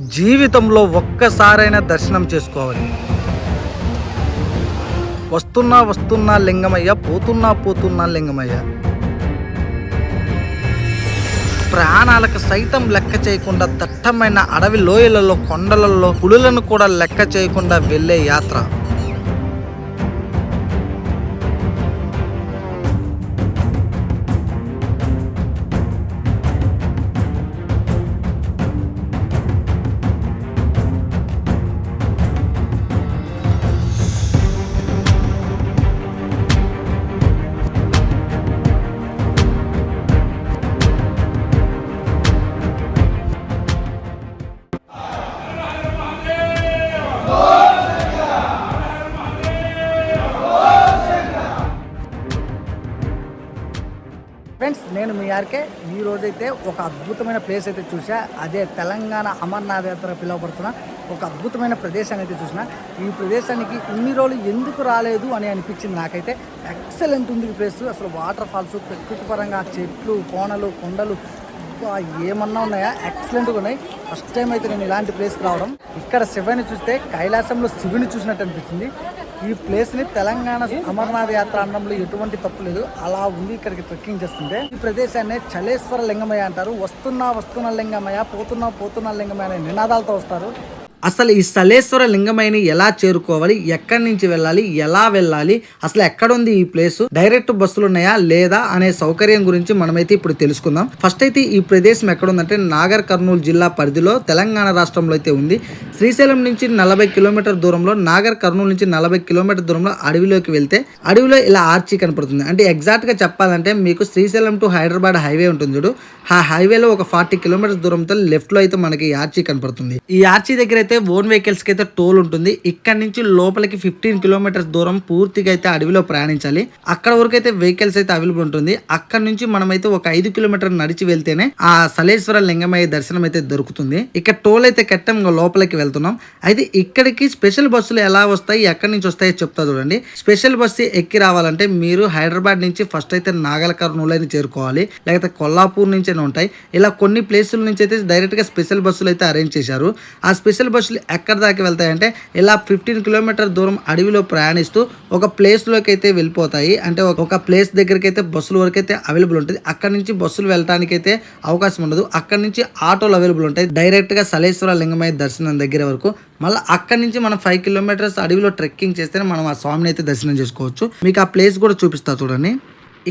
జీవితంలో ఒక్కసారైనా దర్శనం చేసుకోవాలి. వస్తున్నా వస్తున్నా లింగమయ్య పోతున్నా పోతున్నా లింగమయ్య. ప్రాణాలకు సైతం లెక్క చేయకుండా దట్టమైన అడవి లోయలలో కొండలలో పులులను కూడా లెక్క చేయకుండా వెళ్ళే యాత్ర. ఆర్కే ఈ రోజైతే ఒక అద్భుతమైన ప్లేస్ అయితే చూసా అదే తెలంగాణ అమర్నాథ్ యాత్ర పిలువబడుతున్న ఒక అద్భుతమైన ప్రదేశాన్ని అయితే చూసిన ఈ ప్రదేశానికి ఇన్ని రోజులు ఎందుకు రాలేదు అని అనిపించింది నాకైతే. ఎక్సలెంట్ ఉంది ఈ ప్లేస్ అసలు వాటర్ ఫాల్స్ ప్రకృతి పరంగా చెట్లు కోనలు కొండలు ఏమన్నా ఉన్నాయా? ఎక్సలెంట్గా ఉన్నాయి. ఫస్ట్ టైం అయితే నేను ఇలాంటి ప్లేస్కి రావడం. ఇక్కడ శివుని చూస్తే కైలాసంలో శివుని చూసినట్టు అనిపించింది ఈ ప్లేస్ని తెలంగాణ అమర్నాథ్ యాత్ర అనడంలో ఎటువంటి తప్పు లేదు. అలా ఉంది ఇక్కడికి ట్రెక్కింగ్ చేస్తుంటే. ఈ ప్రదేశాన్ని చలేశ్వర లింగమయ్య అంటారు. వస్తున్నా వస్తున్న లింగమయ్య పోతున్నా పోతున్న లింగమయ్య అనే నినాదాలతో వస్తారు. అసలు ఈ సలేశ్వర లింగమైని ఎలా చేరుకోవాలి? ఎక్కడి నుంచి వెళ్ళాలి? ఎలా వెళ్ళాలి? అసలు ఎక్కడ ఉంది ఈ ప్లేస్? డైరెక్ట్ బస్సులు ఉన్నాయా? లేదా? అనే సౌకర్యం గురించి మనమైతే ఇప్పుడు తెలుసుకుందాం. ఫస్ట్ అయితే ఈ ప్రదేశం ఎక్కడ ఉందంటే నాగర్ కర్నూలు జిల్లా పరిధిలో తెలంగాణ రాష్ట్రంలో అయితే ఉంది. శ్రీశైలం నుంచి నలభై కిలోమీటర్ దూరంలో నాగర్ కర్నూలు నుంచి నలభై కిలోమీటర్ దూరంలో అడవిలోకి వెళ్తే అడవిలో ఇలా ఆర్చి కనపడుతుంది. అంటే ఎగ్జాక్ట్గా చెప్పాలంటే మీకు శ్రీశైలం టు హైదరాబాద్ హైవే ఉంటుంది చూడు. ఆ హైవేలో ఒక ఫార్టీ కిలోమీటర్స్ దూరంతో లెఫ్ట్లో అయితే మనకి ఆర్చీ ఆర్చి కనపడుతుంది. ఈ ఆర్చి దగ్గర అయితే ఓన్ వెహికల్స్కి అయితే టోల్ ఉంటుంది. ఇక్కడ నుంచి లోపలికి ఫిఫ్టీన్ కిలోమీటర్స్ దూరం పూర్తిగా అయితే అడవిలో ప్రయాణించాలి. అక్కడ వరకు అయితే వెహికల్స్ అయితే అవైలబుల్ ఉంటుంది. అక్కడ నుంచి మనం అయితే ఒక ఐదు కిలోమీటర్ నడిచి వెళ్తేనే ఆ సలేశ్వర లింగమయ్య దర్శనం అయితే దొరుకుతుంది. ఇక్కడ టోల్ అయితే కట్టం లోపలికి వెళ్తున్నాం. అయితే ఇక్కడికి స్పెషల్ బస్సులు ఎలా వస్తాయి ఎక్కడి నుంచి వస్తాయో చెప్తా చూడండి. స్పెషల్ బస్సు ఎక్కి రావాలంటే మీరు హైదరాబాద్ నుంచి ఫస్ట్ అయితే నాగల కర్నూలు చేరుకోవాలి. లేకపోతే కొల్లాపూర్ నుంచి అయినా ఉంటాయి. ఇలా కొన్ని ప్లేసుల నుంచి అయితే డైరెక్ట్గా స్పెషల్ బస్సులు అయితే అరేంజ్ చేశారు. ఆ స్పెషల్ బస్సులు ఎక్కడ దాకా వెళ్తాయంటే ఇలా ఫిఫ్టీన్ కిలోమీటర్ దూరం అడవిలో ప్రయాణిస్తూ ఒక ప్లేస్లోకి అయితే వెళ్ళిపోతాయి. అంటే ఒక- ప్లేస్ దగ్గరికి అయితే బస్సుల వరకు అయితే అవైలబుల్ ఉంటుంది. అక్కడ నుంచి బస్సులు వెళ్ళడానికి అయితే అవకాశం ఉండదు. అక్కడ నుంచి ఆటోలు అవైలబుల్ ఉంటాయి. డైరెక్ట్గా సలేశ్వర లింగమయ్య దర్శనం దగ్గర వరకు. మళ్ళీ అక్కడి నుంచి మనం ఫైవ్ కిలోమీటర్స్ అడవిలో ట్రెక్కింగ్ చేస్తేనే మనం ఆ స్వామిని అయితే దర్శనం చేసుకోవచ్చు. మీకు ఆ ప్లేస్ కూడా చూపిస్తా చూడండి.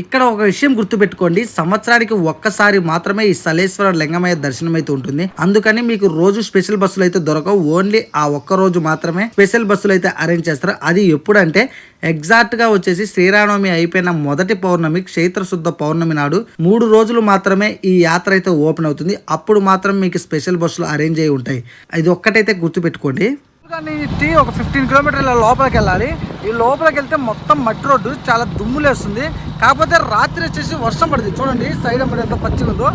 ఇక్కడ ఒక విషయం గుర్తుపెట్టుకోండి. సంవత్సరానికి ఒక్కసారి మాత్రమే ఈ సలేశ్వర లింగమయ్య దర్శనం అయితే ఉంటుంది. అందుకని మీకు రోజు స్పెషల్ బస్సులు అయితే దొరకవు. ఓన్లీ ఆ ఒక్క రోజు మాత్రమే స్పెషల్ బస్సులు అయితే అరేంజ్ చేస్తారు. అది ఎప్పుడంటే ఎగ్జాక్ట్గా వచ్చేసి శ్రీరామనవమి అయిపోయిన మొదటి పౌర్ణమి క్షేత్రశుద్ధ పౌర్ణమి నాడు మూడు రోజులు మాత్రమే ఈ యాత్ర అయితే ఓపెన్ అవుతుంది. అప్పుడు మాత్రం మీకు స్పెషల్ బస్సులు అరేంజ్ అయి ఉంటాయి. ఇది ఒక్కటైతే గుర్తుపెట్టుకోండి. నుంచి ఒక ఫిఫ్టీన్ కిలోమీటర్ల లోపలికి వెళ్ళాలి ఈ లోపలికి వెళ్తే మొత్తం మట్టి రోడ్డు చాలా దుమ్ములేస్తుంది. కాకపోతే రాత్రి వచ్చేసి వర్షం పడుతుంది. చూడండి సైడ్ అమ్మడి ఎంత పచ్చిగా ఉందో.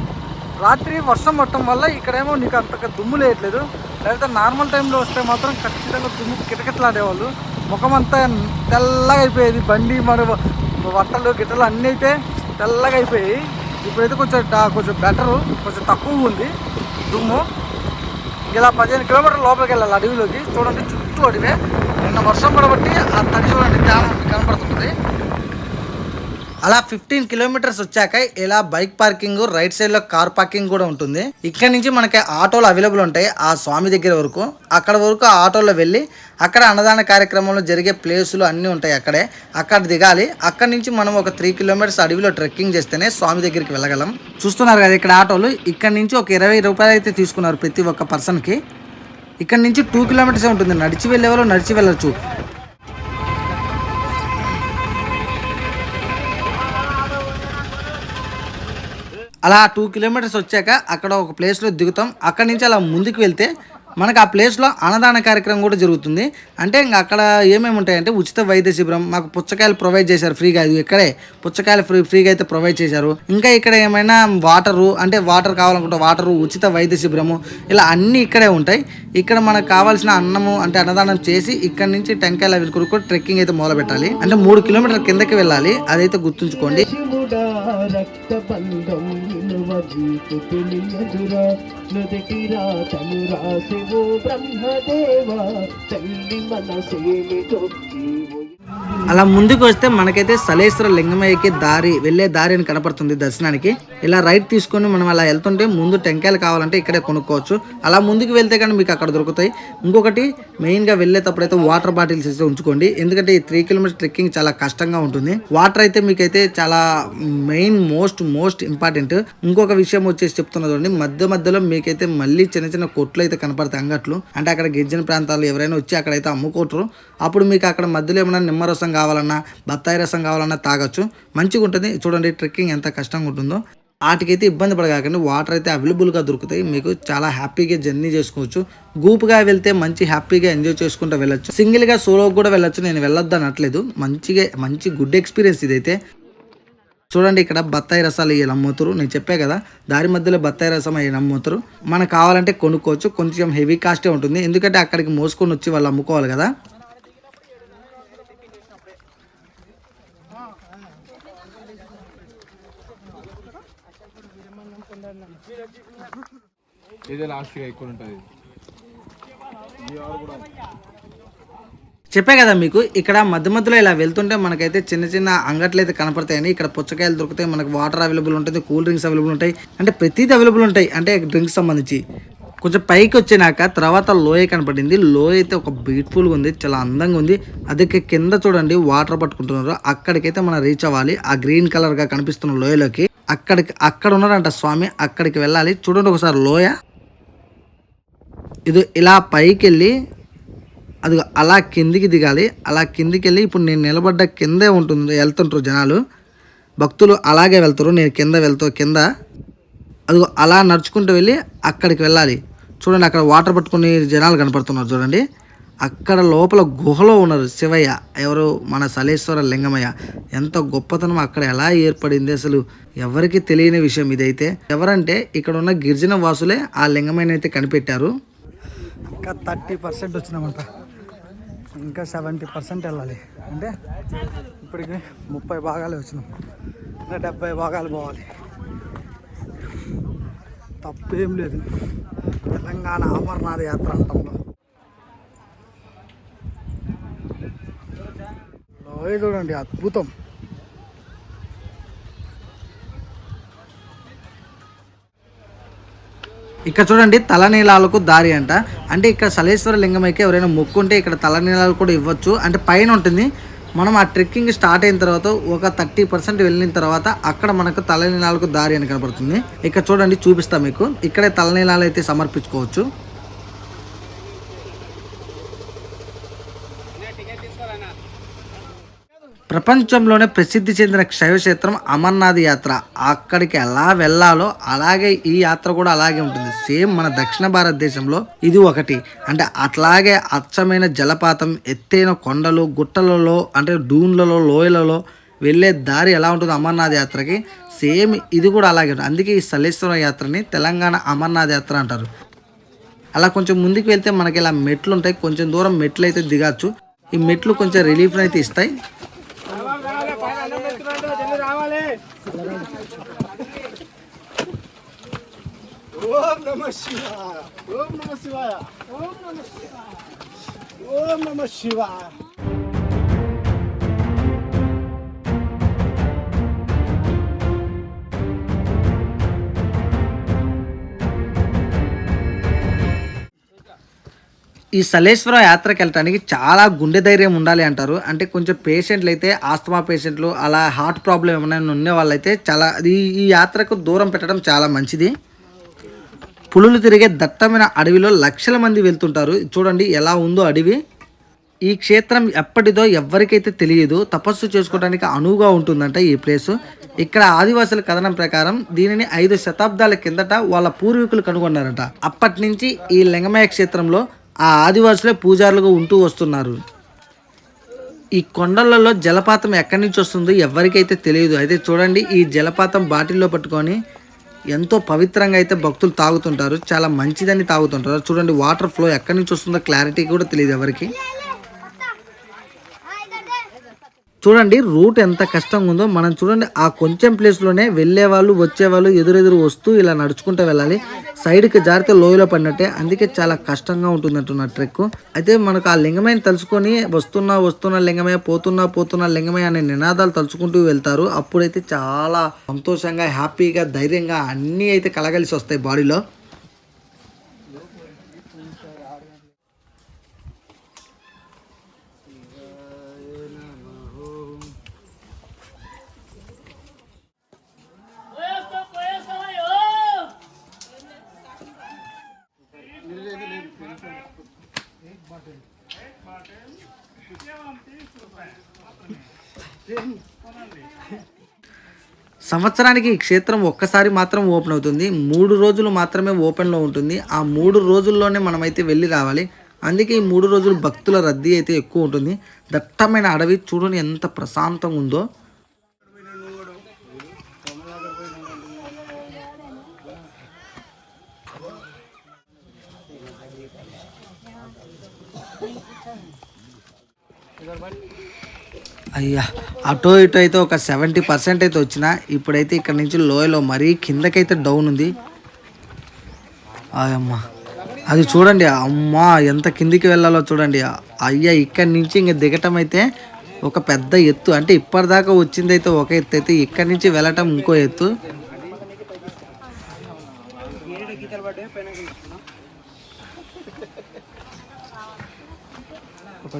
రాత్రి వర్షం పడటం వల్ల ఇక్కడేమో నీకు అంతగా దుమ్ము లేయట్లేదు. లేకపోతే నార్మల్ టైంలో వస్తే మాత్రం ఖచ్చితంగా దుమ్ము కిటకిటలాడేవాళ్ళు. ముఖం అంతా తెల్లగా అయిపోయేది. బండి మరి బట్టలు గిట్టలు అన్నీ అయితే తెల్లగా అయిపోయాయి. ఇప్పుడైతే కొంచెం కొంచెం బెటరు కొంచెం తక్కువ ఉంది. దుమ్ము. ఇలా పదిహేను కిలోమీటర్ల లోపలికి వెళ్ళాలి అడవిలోకి. చూడండి చుట్టూ అడివే. నిన్న వర్షం పడబట్టి ఆ తడి చూడండి తేమ కనపడుతుంది అలా ఫిఫ్టీన్ కిలోమీటర్స్ వచ్చాక ఇలా బైక్ పార్కింగ్ రైట్ సైడ్లో కార్ పార్కింగ్ కూడా ఉంటుంది. ఇక్కడ నుంచి మనకి ఆటోలు అవైలబుల్ ఉంటాయి ఆ స్వామి దగ్గర వరకు. అక్కడ వరకు ఆ ఆటోలో వెళ్ళి అక్కడ అన్నదాన కార్యక్రమంలో జరిగే ప్లేసులు అన్నీ ఉంటాయి అక్కడే. అక్కడ దిగాలి. అక్కడ నుంచి మనం ఒక త్రీ కిలోమీటర్స్ అడవిలో ట్రెక్కింగ్ చేస్తేనే స్వామి దగ్గరికి వెళ్ళగలం. చూస్తున్నారు కదా ఇక్కడ ఆటోలు. ఇక్కడ నుంచి ఒక ఇరవై రూపాయలు అయితే తీసుకున్నారు ప్రతి ఒక్క పర్సన్కి ఇక్కడ నుంచి టూ కిలోమీటర్స్ ఉంటుంది. నడిచి వెళ్ళే వాళ్ళు నడిచి వెళ్ళొచ్చు. అలా టూ కిలోమీటర్స్ వచ్చాక అక్కడ ఒక ప్లేస్లో దిగుతాం. అక్కడ నుంచి అలా ముందుకు వెళ్తే మనకు ఆ ప్లేస్లో అన్నదాన కార్యక్రమం కూడా జరుగుతుంది. అంటే ఇంకా అక్కడ ఏమేమి ఉంటాయంటే ఉచిత వైద్య శిబిరం మాకు పుచ్చకాయలు ప్రొవైడ్ చేశారు ఫ్రీగా. ఇది ఇక్కడే పుచ్చకాయలు ఫ్రీ ఫ్రీగా అయితే ప్రొవైడ్ చేశారు. ఇంకా ఇక్కడ ఏమైనా వాటరు అంటే వాటర్ కావాలనుకుంటే వాటరు ఉచిత వైద్య శిబిరము ఇలా అన్నీ ఇక్కడే ఉంటాయి. ఇక్కడ మనకు కావాల్సిన అన్నము అంటే అన్నదానం చేసి ఇక్కడ నుంచి టెంకాయలు అవి కొనుక్కొని ట్రెక్కింగ్ అయితే మొదలు పెట్టాలి. అంటే మూడు కిలోమీటర్ల కిందకి వెళ్ళాలి. అదైతే గుర్తుంచుకోండి. శివుడా తెలియదురా నుదిటి రాతను నీవు బ్రహ్మదేవ తల్లి మనసేమిటో నీవు అలా ముందుకు వస్తే మనకైతే సలేశ్వర లింగమయ్యకి దారి వెళ్ళే దారి అని కనపడుతుంది దర్శనానికి. ఇలా రైట్ తీసుకొని మనం అలా వెళ్తుంటే ముందు టెంకాయలు కావాలంటే ఇక్కడే కొనుక్కోవచ్చు. అలా ముందుకు వెళ్తే కానీ మీకు అక్కడ దొరుకుతాయి. ఇంకొకటి మెయిన్గా వెళ్ళేటప్పుడు అయితే వాటర్ బాటిల్స్ అయితే ఉంచుకోండి. ఎందుకంటే ఈ త్రీ కిలోమీటర్ ట్రెక్కింగ్ చాలా కష్టంగా ఉంటుంది. వాటర్ అయితే మీకైతే చాలా మెయిన్ మోస్ట్ మోస్ట్ ఇంపార్టెంట్. ఇంకొక విషయం వచ్చేసి చెప్తున్నదండి మధ్య మధ్యలో మీకైతే మళ్ళీ చిన్న చిన్న కొట్లు అయితే కనపడతాయి అంగట్లు. అంటే అక్కడ గిరిజన ప్రాంతాలు ఎవరైనా వచ్చి అక్కడైతే అమ్ముకోటరు అప్పుడు మీకు అక్కడ మధ్యలో ఏమైనా నిమ్మరసం కావాలన్నా బత్తాయి రసం కావాలన్నా తాగొచ్చు. మంచిగా ఉంటుంది. చూడండి ట్రెక్కింగ్ ఎంత కష్టంగా ఉంటుందో. వాటికైతే ఇబ్బంది పడగాకండి వాటర్ అయితే అవైలబుల్గా దొరుకుతాయి. మీకు చాలా హ్యాపీగా జర్నీ చేసుకోవచ్చు. గ్రూప్గా వెళ్తే మంచి హ్యాపీగా ఎంజాయ్ చేసుకుంటూ వెళ్ళొచ్చు. సింగిల్గా సోలో కూడా వెళ్ళొచ్చు. నేను వెళ్ళొద్దు అనట్లేదు. మంచిగా మంచి గుడ్ ఎక్స్పీరియన్స్ ఇదైతే. చూడండి ఇక్కడ బత్తాయి రసాలు ఇవి అమ్ముతారు నేను చెప్పే కదా దారి మధ్యలో బత్తాయి రసం అవి అమ్ముతారు మనకు కావాలంటే కొనుక్కోవచ్చు. కొంచెం హెవీ కాస్టే ఉంటుంది. ఎందుకంటే అక్కడికి మోసుకొని వచ్చి వాళ్ళు అమ్ముకోవాలి కదా. ఇదే లాస్ట్గా ఎక్కువ ఉంటుంది. చెప్పే కదా మీకు ఇక్కడ మధ్య మధ్యలో ఇలా వెళ్తుంటే మనకైతే చిన్న చిన్న అంగట్లు అయితే కనపడతాయండి. ఇక్కడ పుచ్చకాయలు దొరుకుతాయి మనకు వాటర్ అవైలబుల్ ఉంటుంది కూల్ డ్రింక్స్ అవైలబుల్ ఉంటాయి. అంటే ప్రతిదీ అవైలబుల్ ఉంటాయి అంటే డ్రింక్స్ సంబంధించి. కొంచెం పైకి వచ్చినాక తర్వాత లోయ కనపడింది. లోయ అయితే ఒక బ్యూటిఫుల్గా ఉంది చాలా అందంగా ఉంది. అదే కింద చూడండి వాటర్ పట్టుకుంటున్నారు. అక్కడికైతే మనం రీచ్ అవ్వాలి. ఆ గ్రీన్ కలర్గా కనిపిస్తున్న లోయలోకి. అక్కడికి అక్కడ ఉన్నారంట స్వామి అక్కడికి వెళ్ళాలి. చూడండి ఒకసారి లోయ. ఇది ఇలా పైకి వెళ్ళి అది అలా కిందికి దిగాలి. అలా కిందికి వెళ్ళి ఇప్పుడు నేను నిలబడ్డ కిందే ఉంటుంది వెళ్తుంటారు జనాలు. భక్తులు అలాగే వెళ్తారు నేను కింద వెళ్తా కింద. అది అలా నడుచుకుంటూ వెళ్ళి అక్కడికి వెళ్ళాలి. చూడండి అక్కడ వాటర్ పట్టుకుని జనాలు కనపడుతున్నారు చూడండి. అక్కడ లోపల గుహలో ఉన్నారు శివయ్య. ఎవరు? మన సలేశ్వర లింగమయ్య. ఎంత గొప్పతనం అక్కడ ఎలా ఏర్పడింది అసలు? ఎవరికి తెలియని విషయం ఇదైతే. ఎవరంటే ఇక్కడ ఉన్న గిరిజన వాసులే ఆ లింగమయ్యనైతే కనిపెట్టారు. ఇంకా థర్టీ పర్సెంట్ వచ్చినామంట. ఇంకా సెవెంటీ పర్సెంట్ వెళ్ళాలి. అంటే ఇప్పటికి ముప్పై భాగాలు వచ్చినాం. ఇంకా డెబ్బై భాగాలు పోవాలి. తప్పేం లేదు. తెలంగాణ అమర్నాథ్ యాత్ర అంటాం చూడండి అద్భుతం. ఇక్కడ చూడండి తలనీలాలకు దారి అంట. అంటే ఇక్కడ సలేశ్వర లింగమైకి ఎవరైనా మొక్కుంటే ఇక్కడ తలనీలాలు కూడా ఇవ్వచ్చు. అంటే పైన ఉంటుంది. మనం ఆ ట్రెక్కింగ్ స్టార్ట్ అయిన తర్వాత ఒక థర్టీ పర్సెంట్ వెళ్ళిన తర్వాత అక్కడ మనకు తలనీలాలకు దారి అని కనబడుతుంది ఇక్కడ చూడండి చూపిస్తాం మీకు. ఇక్కడే తలనీలాలు అయితే సమర్పించుకోవచ్చు. ప్రపంచంలోనే ప్రసిద్ధి చెందిన క్షయక్షేత్రం అమర్నాథ్ యాత్ర. అక్కడికి ఎలా వెళ్ళాలో అలాగే ఈ యాత్ర కూడా అలాగే ఉంటుంది. సేమ్ మన దక్షిణ భారతదేశంలో ఇది ఒకటి. అంటే అట్లాగే అచ్చమైన జలపాతం ఎత్తైన కొండలు గుట్టలలో అంటే డూన్లలో లోయలలో వెళ్ళే దారి ఎలా ఉంటుంది అమర్నాథ్ యాత్రకి సేమ్ ఇది కూడా అలాగే ఉంటుంది. అందుకే ఈ సలేశ్వర యాత్రని తెలంగాణ అమర్నాథ్ యాత్ర అంటారు. అలా కొంచెం ముందుకు వెళ్తే మనకి ఇలా మెట్లు ఉంటాయి కొంచెం దూరం మెట్లు అయితే దిగచ్చు. ఈ మెట్లు కొంచెం రిలీఫ్ అయితే ఇస్తాయి ఓం నమ శివాయ ఓం నమ శివాయ ఓం నమ శివాయ ఓం నమ శివాయ ఈ సలేశ్వర యాత్రకి వెళ్ళటానికి చాలా గుండె ధైర్యం ఉండాలి అంటారు. అంటే కొంచెం పేషెంట్లు అయితే ఆస్తమా పేషెంట్లు అలా హార్ట్ ప్రాబ్లం ఏమైనా ఉన్న వాళ్ళైతే చాలా ఈ ఈ యాత్రకు దూరం పెట్టడం చాలా మంచిది. పులులు తిరిగే దట్టమైన అడవిలో లక్షల మంది వెళ్తుంటారు. చూడండి ఎలా ఉందో అడవి. ఈ క్షేత్రం ఎప్పటిదో ఎవ్వరికైతే తెలియదు. తపస్సు చేసుకోవడానికి అనువుగా ఉంటుందంట ఈ ప్లేస్. ఇక్కడ ఆదివాసుల కథనం ప్రకారం దీనిని ఐదు శతాబ్దాల కిందట వాళ్ళ పూర్వీకులు కనుగొన్నారట. అప్పటి నుంచి ఈ లింగమయ క్షేత్రంలో ఆ ఆదివాసులే పూజారులుగా ఉంటూ వస్తున్నారు. ఈ కొండలలో జలపాతం ఎక్కడి నుంచి వస్తుందో ఎవరికైతే తెలియదు. అయితే చూడండి ఈ జలపాతం బాటిల్లో పట్టుకొని ఎంతో పవిత్రంగా అయితే భక్తులు తాగుతుంటారు చాలా మంచిదని తాగుతుంటారు చూడండి వాటర్ ఫ్లో ఎక్కడి నుంచి వస్తుందో క్లారిటీ కూడా తెలియదు ఎవరికి చూడండి రూట్ ఎంత కష్టంగా ఉందో మనం చూడండి ఆ కొంచెం ప్లేస్లోనే వెళ్ళే వాళ్ళు వచ్చేవాళ్ళు ఎదురెదురు వస్తూ ఇలా నడుచుకుంటూ వెళ్ళాలి. సైడ్కి జారితే లోయలో పడినట్టే. అందుకే చాలా కష్టంగా ఉంటుంది అంటున్నారు ట్రెక్ అయితే మనకు ఆ లింగమయ్యని తలుచుకొని వస్తున్నా వస్తున్న లింగమయ్య పోతున్నా పోతున్న లింగమయ్య అనే నినాదాలు తలుచుకుంటూ వెళ్తారు. అప్పుడైతే చాలా సంతోషంగా హ్యాపీగా ధైర్యంగా అన్నీ అయితే కలగలిసి వస్తాయి బాడీలో. సంవత్సరానికి ఈ క్షేత్రం ఒక్కసారి మాత్రం ఓపెన్ అవుతుంది. మూడు రోజులు మాత్రమే ఓపెన్లో ఉంటుంది. ఆ మూడు రోజుల్లోనే మనమైతే వెళ్ళి రావాలి. అందుకే ఈ మూడు రోజులు భక్తుల రద్దీ అయితే ఎక్కువ ఉంటుంది. దట్టమైన అడవి చూడని ఎంత ప్రశాంతంగా ఉందో. అయ్యా అటో ఇటో అయితే ఒక సెవెంటీ పర్సెంట్ అయితే వచ్చిన ఇప్పుడైతే ఇక్కడ నుంచి లోయలో మరీ కిందకైతే డౌన్ ఉంది. అమ్మా అది చూడండి అమ్మా ఎంత కిందికి వెళ్ళాలో చూడండి. అయ్యా ఇక్కడి నుంచి ఇంక దిగటం అయితే ఒక పెద్ద ఎత్తు. అంటే ఇప్పటిదాకా వచ్చింది అయితే ఒక ఎత్తు. అయితే ఇక్కడి నుంచి వెళ్ళటం ఇంకో ఎత్తు. ఓ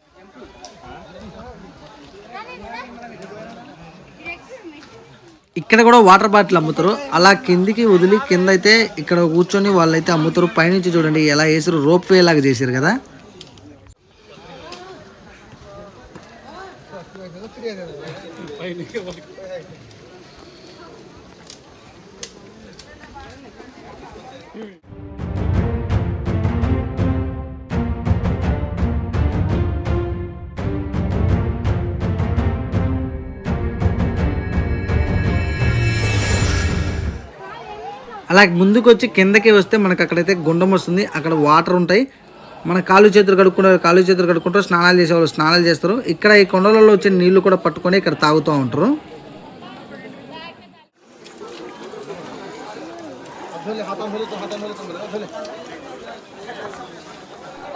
ఇక్కడ కూడా వాటర్ బాటిల్ అమ్ముతారు. అలా కిందికి వదిలి కింద అయితే ఇక్కడ కూర్చొని వాళ్ళైతే అమ్ముతారు. పైనుంచి చూడండి ఎలా వేసారు రోప్ వే లాగా చేశారు కదా. అలా ముందుకు వచ్చి కిందకి వస్తే మనకు అక్కడైతే గుండం వస్తుంది. అక్కడ వాటర్ ఉంటాయి. మన కాలు చేతులు కడుక్కుంటారు కాలు చేతులు కడుక్కుంటారు స్నానాలు చేసేవాళ్ళు స్నానాలు చేస్తారు. ఇక్కడ ఈ కొండలలో వచ్చే నీళ్ళు కూడా పట్టుకొని ఇక్కడ తాగుతూ ఉంటారు.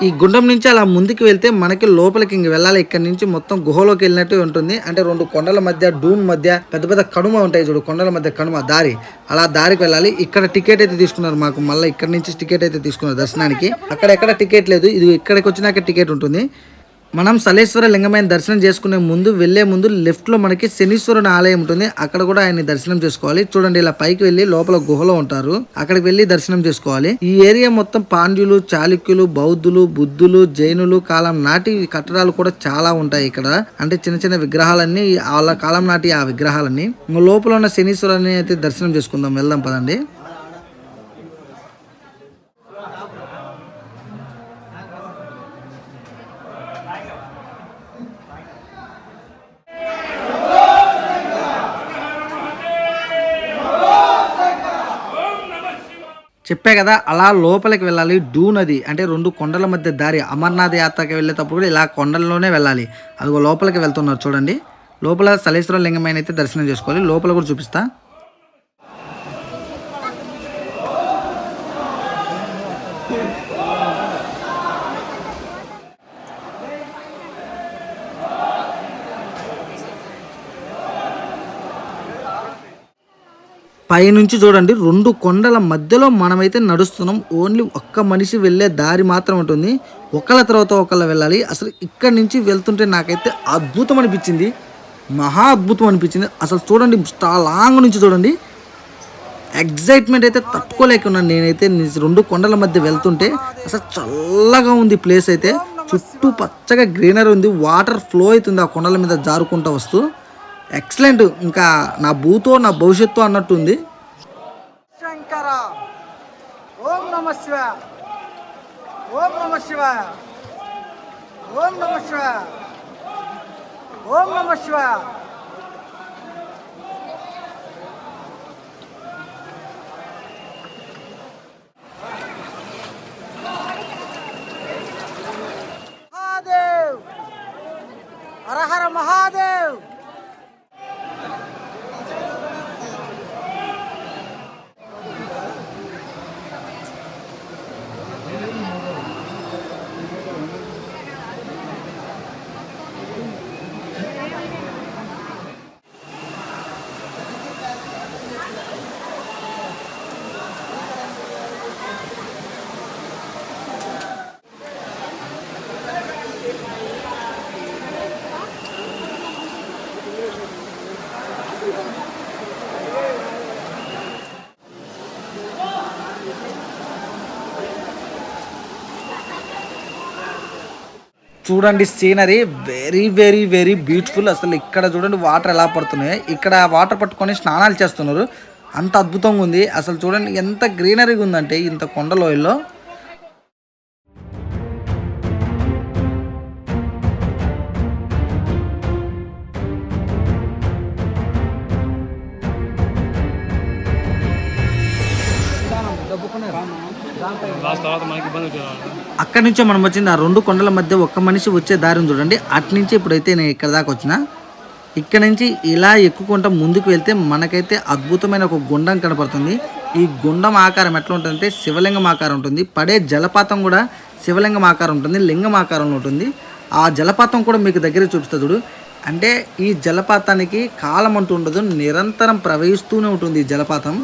ఈ గుండం నుంచి అలా ముందుకు వెళ్తే మనకి లోపలికి ఇంక వెళ్ళాలి. ఇక్కడ నుంచి మొత్తం గుహలోకి వెళ్ళినట్టు ఉంటుంది. అంటే రెండు కొండల మధ్య డూమ్ మధ్య పెద్ద పెద్ద కనుమ ఉంటాయి చూడు. కొండల మధ్య కనుమ దారి. అలా దారికి వెళ్ళాలి. ఇక్కడ టికెట్ అయితే తీసుకున్నారు మాకు. మళ్ళీ ఇక్కడ నుంచి టికెట్ అయితే తీసుకున్నారు దర్శనానికి. అక్కడ ఎక్కడ టికెట్ లేదు. ఇది ఇక్కడికి వచ్చినాక టికెట్ ఉంటుంది. మనం సలేశ్వర లింగమైన దర్శనం చేసుకునే ముందు వెళ్ళే ముందు లెఫ్ట్లో మనకి శనీశ్వరుని ఆలయం ఉంటుంది. అక్కడ కూడా ఆయన దర్శనం చేసుకోవాలి. చూడండి ఇలా పైకి వెళ్ళి లోపల గుహలో ఉంటారు. అక్కడికి వెళ్ళి దర్శనం చేసుకోవాలి. ఈ ఏరియా మొత్తం పాండ్యులు చాళుక్యులు బౌద్ధులు బుద్ధులు జైనులు కాలం నాటి కట్టడాలు కూడా చాలా ఉంటాయి ఇక్కడ. అంటే చిన్న చిన్న విగ్రహాలన్నీ వాళ్ళ కాలం నాటి ఆ విగ్రహాలన్నీ. లోపల ఉన్న శనీశ్వరుని అయితే దర్శనం చేసుకుందాం. వెళ్దాం పదండి. చెప్పే కదా అలా లోపలికి వెళ్ళాలి. డూ నది అంటే రెండు కొండల మధ్య దారి. అమర్నాథ్ యాత్రకి వెళ్ళేటప్పుడు కూడా ఇలా కొండల్లోనే వెళ్ళాలి. అదిగో లోపలికి వెళ్తున్నారు చూడండి. లోపల సలేశ్వర లింగమైన అయితే దర్శనం చేసుకోవాలి. లోపల కూడా చూపిస్తా. పైనుంచి చూడండి రెండు కొండల మధ్యలో మనమైతే నడుస్తున్నాం. ఓన్లీ ఒక్క మనిషి వెళ్ళే దారి మాత్రం ఉంటుంది. ఒకళ్ళ తర్వాత ఒకళ్ళ వెళ్ళాలి. అసలు ఇక్కడి నుంచి వెళ్తుంటే నాకైతే అద్భుతం అనిపించింది. మహా అద్భుతం అనిపించింది. అసలు చూడండి స్టాలాంగ్ నుంచి చూడండి. ఎగ్జైట్మెంట్ అయితే తట్టుకోలేకున్నాను నేనైతే రెండు కొండల మధ్య వెళ్తుంటే అసలు చల్లగా ఉంది ప్లేస్ అయితే. చుట్టూ పచ్చగా గ్రీనరీ ఉంది. వాటర్ ఫ్లో అవుతుంది ఆ కొండల మీద జారుకుంటూ వస్తూ. ఎక్సలెంట్ ఇంకా నా భూతో నా భవిష్యత్తు అన్నట్టు ఉంది శంకర ఓం నమ శివ ఓం నమ శివ ఓం నమ శివ ఓం నమ చూడండి scenery very very very beautiful అసలు ఇక్కడ చూడండి వాటర్ ఎలా పడుతున్నాయి. ఇక్కడ వాటర్ పట్టుకొని స్నానాలు చేస్తున్నారు. అంత అద్భుతంగా ఉంది. అసలు చూడండి ఎంత గ్రీనరీగా ఉందంటే ఇంత కొండలోయలో అక్కడి నుంచో మనం వచ్చింది. ఆ రెండు కొండల మధ్య ఒక్క మనిషి వచ్చే దారిని చూడండి. అట్నుంచి ఇప్పుడైతే నేను ఇక్కడ దాకా వచ్చిన. ఇక్కడ నుంచి ఇలా ఎక్కుకుంటా ముందుకు వెళ్తే మనకైతే అద్భుతమైన ఒక గుండం కనపడుతుంది. ఈ గుండం ఆకారం ఎట్లా ఉంటుందంటే శివలింగం ఆకారం ఉంటుంది. పడే జలపాతం కూడా శివలింగం ఆకారం ఉంటుంది. లింగం ఆకారంలో ఉంటుంది. ఆ జలపాతం కూడా మీకు దగ్గర చూపిస్తా చూడు. అంటే ఈ జలపాతానికి కాలం అంటూ ఉండదు. నిరంతరం ప్రవహిస్తూనే ఉంటుంది ఈ జలపాతం.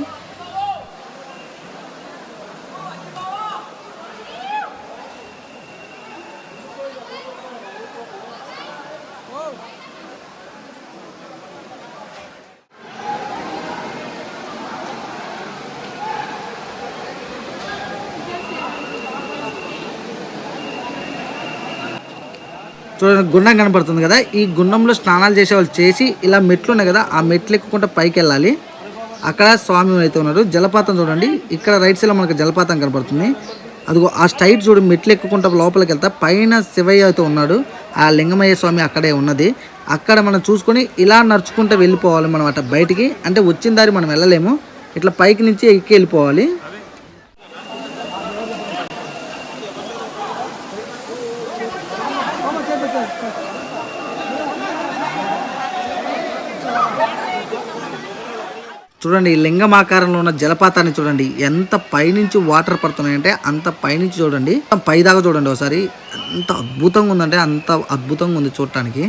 చూడండి గుండం కనపడుతుంది కదా. ఈ గుండంలో స్నానాలు చేసే వాళ్ళు చేసి ఇలా మెట్లు ఉన్నాయి కదా ఆ మెట్లు ఎక్కుకుంటా పైకి వెళ్ళాలి. అక్కడ స్వామి అయితే ఉన్నారు జలపాతం చూడండి. ఇక్కడ రైట్ సైడ్లో మనకు జలపాతం కనపడుతుంది. అదిగో ఆ స్టైట్ చూడు మెట్లు ఎక్కుకుంటా లోపలికి వెళ్తా. పైన శివయ్య అయితే ఉన్నాడు. ఆ లింగమయ్య స్వామి అక్కడే ఉన్నది. అక్కడ మనం చూసుకొని ఇలా నడుచుకుంటూ వెళ్ళిపోవాలి మనం అట బయటికి. అంటే వచ్చిన దారి మనం వెళ్ళలేము. ఇట్లా పైకి నుంచి ఎక్కి వెళ్ళిపోవాలి. చూడండి ఈ లింగం ఆకారంలో ఉన్న జలపాతాన్ని చూడండి. ఎంత పైనుంచి వాటర్ పడుతున్నాయంటే అంత పైనుంచి చూడండి. పైదాకా చూడండి ఒకసారి. ఎంత అద్భుతంగా ఉందంటే అంత అద్భుతంగా ఉంది చూడటానికి.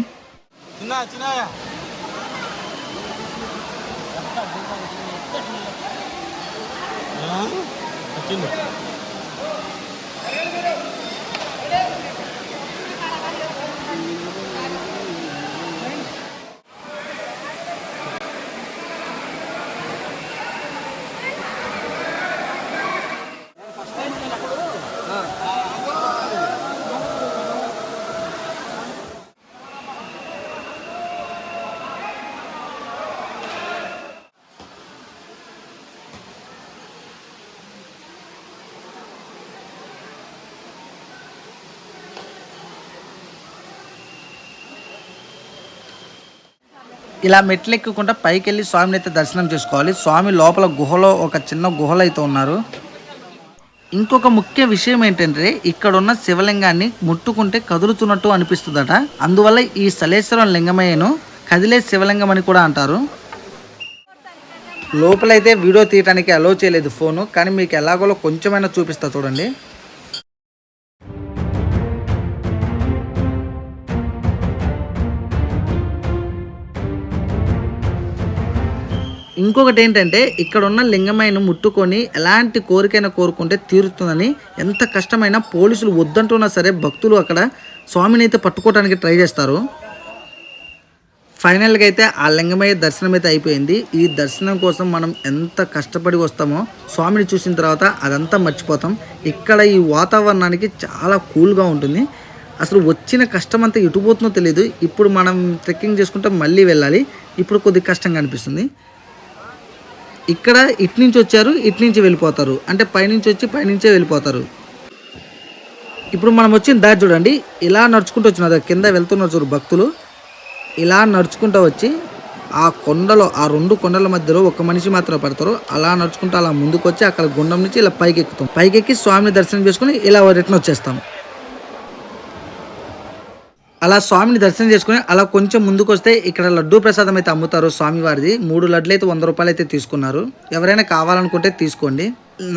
ఇలా మెట్లు ఎక్కుకుంటా పైకి వెళ్ళి స్వామిని అయితే దర్శనం చేసుకోవాలి. స్వామి లోపల గుహలో ఒక చిన్న గుహలో అయితే ఉన్నారు. ఇంకొక ముఖ్య విషయం ఏంటంటే ఇక్కడ ఉన్న శివలింగాన్ని ముట్టుకుంటే కదులుతున్నట్టు అనిపిస్తుందట. అందువల్ల ఈ సలేశ్వరం లింగమయ్యను కదిలే శివలింగం అని కూడా అంటారు. లోపలైతే వీడియో తీయడానికి అలో చేయలేదు ఫోను కానీ మీకు ఎలాగోలో కొంచెమైనా చూపిస్తా చూడండి. ఇంకొకటి ఏంటంటే ఇక్కడ ఉన్న లింగమైన ముట్టుకొని ఎలాంటి కోరికైనా కోరుకుంటే తీరుతుందని ఎంత కష్టమైనా పోలీసులు వద్దంటున్నా సరే భక్తులు అక్కడ స్వామిని అయితే పట్టుకోవడానికి ట్రై చేస్తారు. ఫైనల్గా అయితే ఆ లింగమయ్య దర్శనం అయితే అయిపోయింది. ఈ దర్శనం కోసం మనం ఎంత కష్టపడి వస్తామో స్వామిని చూసిన తర్వాత అదంతా మర్చిపోతాం. ఇక్కడ ఈ వాతావరణానికి చాలా కూల్గా ఉంటుంది. అసలు వచ్చిన కష్టం అంతా ఎటుపోతుందో తెలియదు ఇప్పుడు మనం ట్రెక్కింగ్ చేసుకుంటే మళ్ళీ వెళ్ళాలి. ఇప్పుడు కొద్దిగా కష్టంగా అనిపిస్తుంది. ఇక్కడ ఇటు నుంచి వచ్చారు ఇటు నుంచి వెళ్ళిపోతారు. అంటే పైనుంచి వచ్చి పైనుంచే వెళ్ళిపోతారు. ఇప్పుడు మనం వచ్చిన దారి చూడండి. ఇలా నడుచుకుంటూ వచ్చిన కింద వెళ్తున్నారు చూడు భక్తులు. ఇలా నడుచుకుంటూ వచ్చి ఆ కొండలో ఆ రెండు కొండల మధ్యలో ఒక మనిషి మాత్రం పడతారు. అలా నడుచుకుంటూ అలా ముందుకు వచ్చి అక్కడ గుండం నుంచి ఇలా పైకి ఎక్కుతాం పైకి ఎక్కి స్వామిని దర్శనం చేసుకుని ఇలా రిటర్న్ వచ్చేస్తాం. అలా స్వామిని దర్శనం చేసుకుని అలా కొంచెం ముందుకు వస్తే ఇక్కడ లడ్డూ ప్రసాదం అయితే అమ్ముతారు స్వామివారిది. మూడు లడ్లు అయితే వంద రూపాయలు అయితే తీసుకున్నారు. ఎవరైనా కావాలనుకుంటే తీసుకోండి.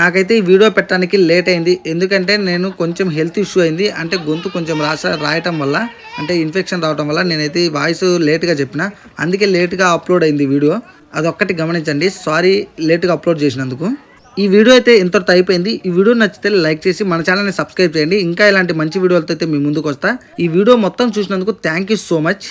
నాకైతే ఈ వీడియో పెట్టడానికి లేట్ అయింది. ఎందుకంటే నేను కొంచెం హెల్త్ ఇష్యూ అయింది. అంటే గొంతు కొంచెం రాస రాయటం వల్ల అంటే ఇన్ఫెక్షన్ రావటం వల్ల నేనైతే వాయిస్ లేట్గా చెప్పిన. అందుకే లేట్గా అప్లోడ్ అయింది వీడియో. అదొక్కటి గమనించండి. సారీ లేట్గా అప్లోడ్ చేసినందుకు. ఈ వీడియో అయితే ఇంతటితో అయిపోయింది. ఈ వీడియో నచ్చితే లైక్ చేసి మన ఛానల్ని సబ్స్క్రైబ్ చేయండి. ఇంకా ఇలాంటి మంచి వీడియోలతో అయితే మీ ముందుకు వస్తా. ఈ వీడియో మొత్తం చూసినందుకు థ్యాంక్ యూ సో మచ్.